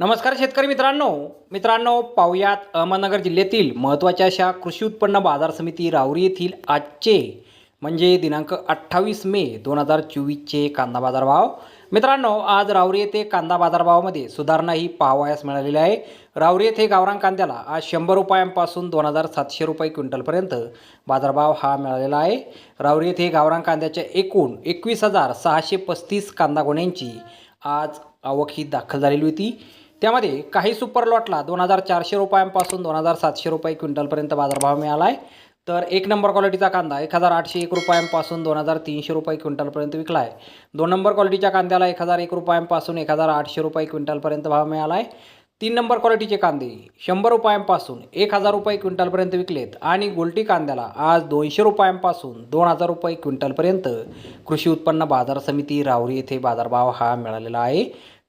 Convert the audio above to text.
नमस्कार शेतकरी मित्रांनो. मित्रांनो पाहुयात अहमदनगर जिल्ह्यातील महत्त्वाच्या अशा कृषी उत्पन्न बाजार समिती राऊरी येथील आजचे म्हणजे दिनांक अठ्ठावीस मे दोन हजार चोवीसचे कांदा बाजारभाव. मित्रांनो आज राऊरी येथे कांदा बाजारभावामध्ये सुधारणा ही पाहावयास मिळालेली आहे. राऊरी येथे गावरान कांद्याला आज शंभर रुपयांपासून दोन हजार सातशे रुपये क्विंटलपर्यंत बाजारभाव हा मिळालेला आहे. राऊरी येथे गावरान कांद्याच्या एकूण एकवीस हजार सहाशे पस्तीस कांदा गोण्यांची आज आवक ही दाखल झालेली होती. त्यामध्ये काही सुपर लॉटला दोन हजार चारशे रुपयांपासून दोन हजार सातशे रुपये क्विंटलपर्यंत बाजारभाव मिळाला आहे तर एक नंबर क्वालिटीचा कांदा एक हजार आठशे एक रुपयांपासून दोन हजार तीनशे रुपये क्विंटलपर्यंत विकला आहे दोन नंबर क्वालिटीच्या कांद्याला एक हजार एक रुपयांपासून एक हजार आठशे रुपये क्विंटलपर्यंत भाव मिळाला आहे तीन नंबर क्वालिटीचे कांदे शंभर रुपयांपासून एक हजार रुपये क्विंटलपर्यंत विकलेत आणि गोल्टी कांद्याला आज दोनशे रुपयांपासून दोन हजार रुपये क्विंटलपर्यंत कृषी उत्पन्न बाजार समिती राहुरी येथे बाजारभाव हा मिळालेला आहे.